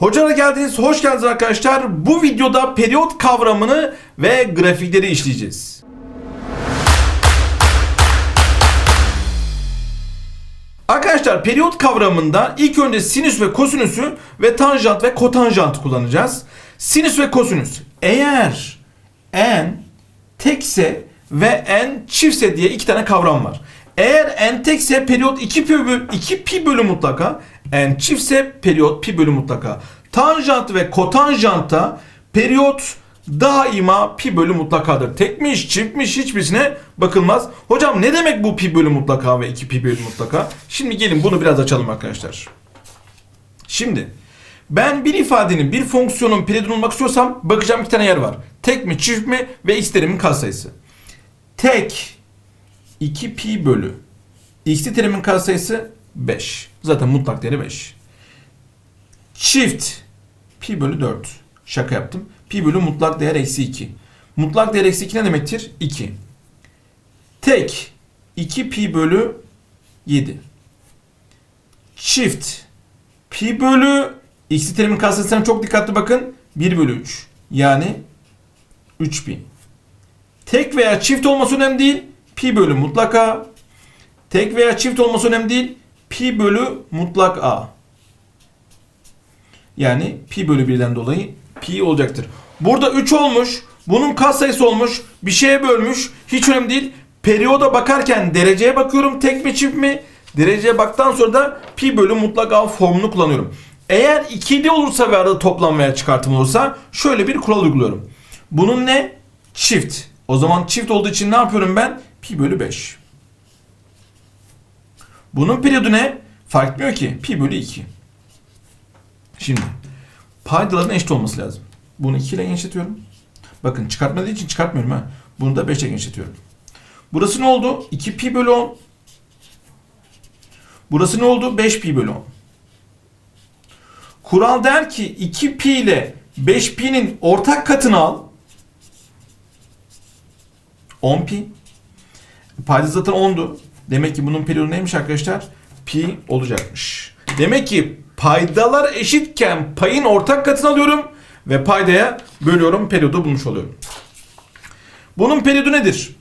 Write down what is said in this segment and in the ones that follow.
Hocana geldiniz, hoş geldiniz arkadaşlar. Bu videoda periyot kavramını ve grafikleri işleyeceğiz. Arkadaşlar periyot kavramında ilk önce sinüs ve kosinüsü ve tanjant ve kotanjant kullanacağız. Sinüs ve kosinüs. Eğer n tekse ve n çiftse diye iki tane kavram var. Eğer n tekse periyot 2 pi bölü, 2 pi bölü mutlaka, n çiftse periyot pi bölü mutlaka. Tanjant ve kotanjantta periyot daima pi bölü mutlakadır. Tekmiş, çiftmiş hiçbirisine bakılmaz. Hocam ne demek bu pi bölü mutlaka ve 2 pi bölü mutlaka? Şimdi gelin bunu biraz açalım arkadaşlar. Şimdi ben bir ifadenin, bir fonksiyonun periyodunu bulmak istiyorsam bakacağım iki tane yer var. Tek mi, çift mi ve x katsayısı. Tek 2 pi bölü x terimin katsayısı 5. Zaten mutlak değeri 5. Çift pi bölü 4. Şaka yaptım. Pi bölü mutlak değer eksi 2. Mutlak değer eksi 2 ne demektir? 2. Tek 2 pi bölü 7. Çift pi bölü x terimin katsayısına çok dikkatli bakın. 1 bölü 3. Yani 3 pi. Tek veya çift olması önemli değil. Pi bölü mutlak a. Tek veya çift olması önemli değil. Pi bölü mutlak a. Yani pi bölü 1'den dolayı pi olacaktır. Burada 3 olmuş. Bunun katsayısı olmuş. Bir şeye bölmüş. Hiç önemli değil. Periyoda bakarken dereceye bakıyorum. Tek mi çift mi? Dereceye baktıktan sonra da pi bölü mutlak a formunu kullanıyorum. Eğer ikili olursa ve arada toplam veya çıkartım olursa şöyle bir kural uyguluyorum. Bunun ne? Çift. O zaman çift olduğu için ne yapıyorum ben? Pi bölü 5. Bunun periyodu ne? Fark etmiyor ki. Pi bölü 2. Şimdi paydaların eşit olması lazım. Bunu 2 ile genişletiyorum. Bakın çıkartmadığı için çıkartmıyorum ha. Bunu da 5 ile genişletiyorum. Burası ne oldu? 2 pi bölü 10. Burası ne oldu? 5 pi bölü 10. Kural der ki 2 pi ile 5 pi'nin ortak katını al. 10 pi. Payda zaten 10'du. Demek ki bunun periyodu neymiş arkadaşlar? Pi olacakmış. Demek ki paydalar eşitken payın ortak katını alıyorum ve paydaya bölüyorum. Periyodu bulmuş oluyorum. Bunun periyodu nedir?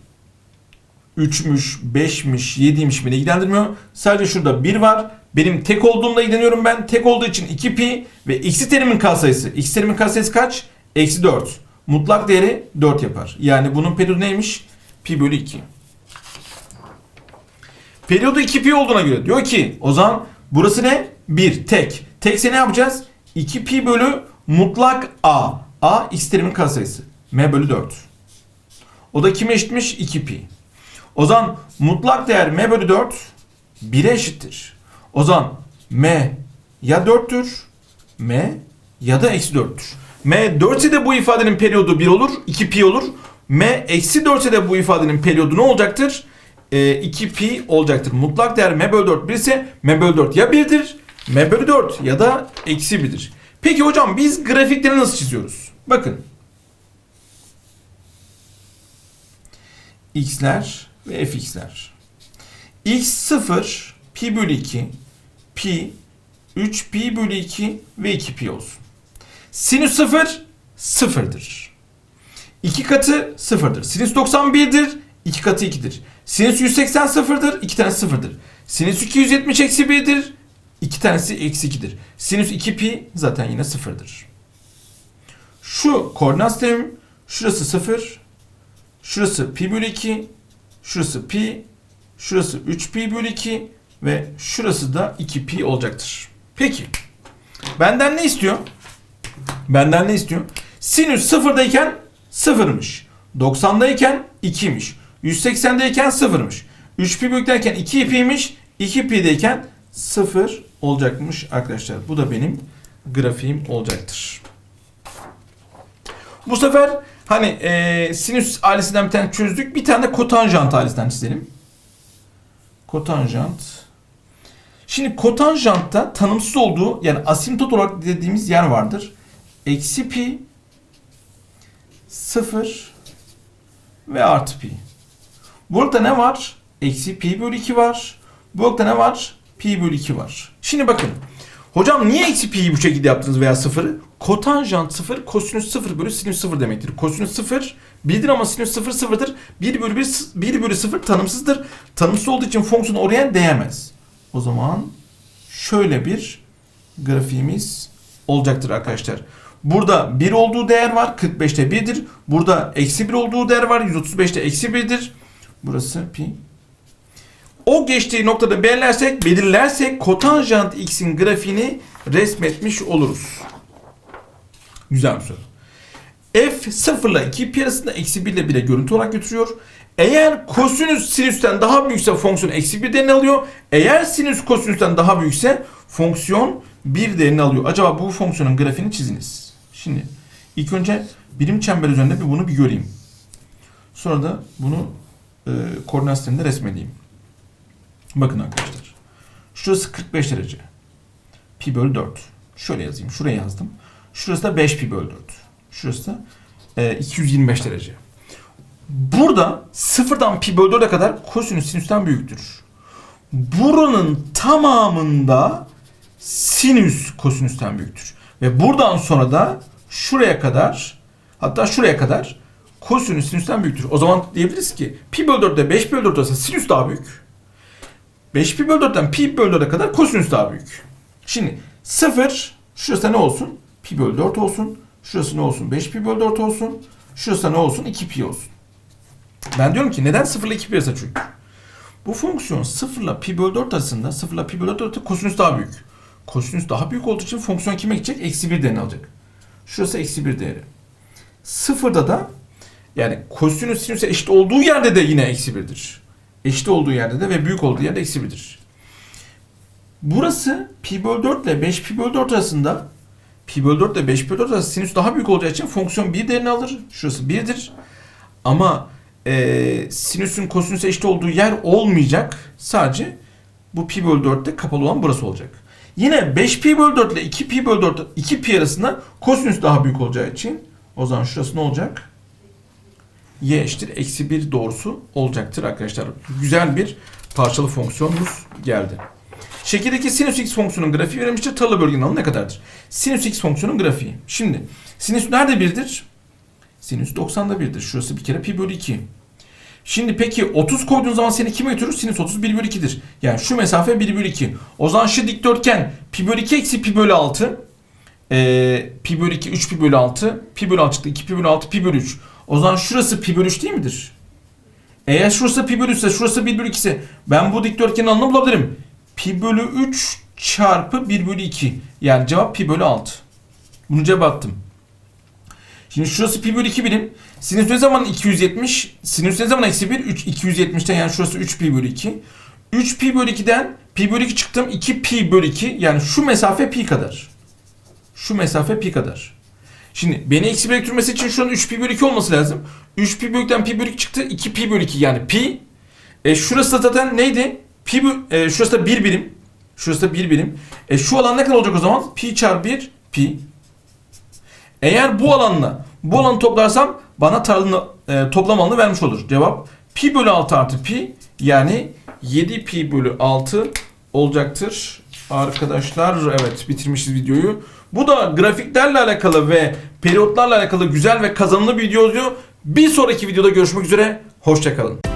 3'müş, 5'miş, 7'ymiş beni ilgilendirmiyor. Sadece şurada 1 var. Benim tek olduğumda ilgileniyorum ben. Tek olduğu için 2 pi ve x'i terimin katsayısı. x terimin katsayısı kaç? Eksi 4. Mutlak değeri 4 yapar. Yani bunun periyodu neymiş? Pi bölü 2. Periyodu 2 pi olduğuna göre diyor ki o zaman burası ne? 1 tek. Tekse ne yapacağız? 2 pi bölü mutlak a. a x terimin katsayısı. m bölü 4. O da kime eşitmiş? 2 pi. O zaman mutlak değer m bölü 4 1'e eşittir. O zaman m ya 4'tür m ya da eksi 4'tür. m 4 ise de bu ifadenin periyodu 1 olur. 2 pi olur. m eksi 4 ise de bu ifadenin periyodu ne olacaktır? E, 2 pi olacaktır. Mutlak değer m bölü 4 1 ise m bölü 4 ya 1'dir m bölü 4 ya da eksi 1'dir. Peki hocam biz grafikleri nasıl çiziyoruz? Bakın. x'ler ve fx'ler. x 0 pi bölü 2 pi 3 pi bölü 2 ve 2 pi olsun. Sinüs 0 sıfırdır. 2 katı sıfırdır. Sinüs 91'dir. 2 katı 2'dir. Sinüs 180 sıfırdır. 2 tane sıfırdır. Sinüs 270 eksi 1'dir. 2 tanesi eksi 2'dir. Sinüs 2 pi zaten yine sıfırdır. Şu koordinat sistemim şurası 0. Şurası pi bölü 2. Şurası pi. Şurası 3 pi bölü 2. Ve şurası da 2 pi olacaktır. Peki. Benden ne istiyor? Benden ne istiyor? Sinüs sıfırdayken sıfırmış. 90'dayken 2'ymiş. 180'deyken sıfırmış. 3 pi büyüklerken 2 pi'ymiş. 2 pi'deyken 0 olacakmış arkadaşlar. Bu da benim grafiğim olacaktır. Bu sefer hani e, sinüs ailesinden bir tane çözdük. Bir tane de kotanjant ailesinden çizelim. Kotanjant. Şimdi kotanjantta tanımsız olduğu yani asimtot olarak dediğimiz yer vardır. Eksi pi 0 ve artı pi. Burada ne var? Eksi pi bölü 2 var. Burada ne var? Pi bölü 2 var. Şimdi bakın. Hocam niye eksi pi'yi bu şekilde yaptınız veya sıfırı? Kotanjant sıfır, kosinüs sıfır bölü sinüs sıfır demektir. Kosinüs sıfır birdir ama sinüs sıfır sıfırdır. 1 bölü 1, 1 bölü 0 tanımsızdır. Tanımsız olduğu için fonksiyon oraya değemez. O zaman şöyle bir grafiğimiz olacaktır arkadaşlar. Burada 1 olduğu değer var. 45'te 1'dir. Burada eksi 1 olduğu değer var. 135'te eksi 1'dir. Burası pi. O geçtiği noktada belirlersek, belirlersek kotanjant x'in grafiğini resmetmiş oluruz. Güzel bir soru. F 0 ile 2 pi arasında eksi 1 ile 1'e görüntü olarak götürüyor. Eğer kosinüs sinüsten daha büyükse fonksiyon eksi 1 değerini alıyor. Eğer sinüs kosinüsten daha büyükse fonksiyon 1 değerini alıyor. Acaba bu fonksiyonun grafiğini çiziniz. Şimdi ilk önce birim çember üzerinde bir bunu bir göreyim. Sonra da bunu e, koordinat sisteminde resmedeyim. Bakın arkadaşlar. Şurası 45 derece. Pi bölü 4. Şöyle yazayım. Şuraya yazdım. Şurası da 5 pi bölü 4. Şurası da e, 225 derece. Burada sıfırdan pi bölü 4'e kadar kosinüs sinüsten büyüktür. Buranın tamamında sinüs kosinüsten büyüktür. Ve buradan sonra da şuraya kadar hatta şuraya kadar kosinüs sinüsten büyüktür. O zaman diyebiliriz ki pi bölü 4'te 5 bölü 4 olsa sinüs daha büyük. 5 pi bölü 4'ten pi bölü 4'e kadar kosinüs daha büyük. Şimdi 0 şurası ne olsun? Pi bölü 4 olsun. Şurası ne olsun? 5 pi bölü 4 olsun. Şurası ne olsun? 2 pi olsun. Ben diyorum ki neden 0 ile 2 pi arasında çünkü? Bu fonksiyon 0 ile pi bölü 4 arasında 0 ile pi bölü 4 arasında kosinüs daha büyük. Kosinüs daha büyük olduğu için fonksiyon kime gidecek? Eksi 1 değerini alacak. Şurası eksi 1 değeri. Sıfırda da yani kosinüs sinüse eşit olduğu yerde de yine eksi 1'dir. Eşit olduğu yerde de ve büyük olduğu yerde eksi 1'dir. Burası pi bölü 4 ile 5 pi bölü 4 arasında pi bölü 4 ile 5 pi bölü 4 arasında sinüs daha büyük olacağı için fonksiyon 1 değerini alır. Şurası 1'dir. Ama e, sinüsün kosinüse eşit olduğu yer olmayacak. Sadece bu pi bölü 4'te kapalı olan burası olacak. Yine 5 pi bölü 4 ile 2 pi bölü 4 2 pi arasında kosinüs daha büyük olacağı için o zaman şurası ne olacak? Y eşittir eksi 1 doğrusu olacaktır arkadaşlar. Güzel bir parçalı fonksiyonumuz geldi. Şekildeki sinüs x fonksiyonun grafiği verilmiştir. Tarla bölgenin alanı ne kadardır? Sinüs x fonksiyonun grafiği. Şimdi sinüs nerede birdir? Sinüs 90'da 1'dir. Şurası bir kere pi bölü 2. Şimdi peki 30 koyduğun zaman seni kime götürür? Sinüs 30 1 bölü 2'dir. Yani şu mesafe 1 bölü 2. O zaman şu dikdörtgen pi bölü 2 eksi pi bölü 6. Ee, pi bölü 2 3 pi bölü 6. Pi bölü 6 çıktı 2 pi bölü 6 pi bölü 3. O zaman şurası pi bölü 3 değil midir? Eğer şurası pi bölü 3 ise şurası 1 bölü 2 ise ben bu dikdörtgenin alanını bulabilirim. Pi bölü 3 çarpı 1 bölü 2. Yani cevap pi bölü 6. Bunu cevap attım. Şimdi şurası pi bölü 2 birim. Sinüs ne zaman 270? Sinüs ne zaman eksi 1? 3, 270'ten yani şurası 3 pi bölü 2. 3 pi bölü 2'den pi bölü 2 çıktım. 2 pi bölü 2 yani şu mesafe pi kadar. Şu mesafe pi kadar. Şimdi beni eksi 1 götürmesi için şuranın 3 pi bölü 2 olması lazım. 3 pi bölü 2'den pi bölü 2 çıktı. 2 pi bölü 2 yani pi. E şurası da zaten neydi? Pi bö- e, şurası da 1 birim. Şurası da 1 birim. E şu alan ne kadar olacak o zaman? Pi çarpı 1 pi. Eğer bu alanla bu alanı toplarsam bana tarlanın e, toplam alanı vermiş olur. Cevap pi bölü 6 artı pi yani 7 pi bölü 6 olacaktır. Arkadaşlar evet bitirmişiz videoyu. Bu da grafiklerle alakalı ve periyotlarla alakalı güzel ve kazanımlı bir video oluyor. Bir sonraki videoda görüşmek üzere. Hoşçakalın.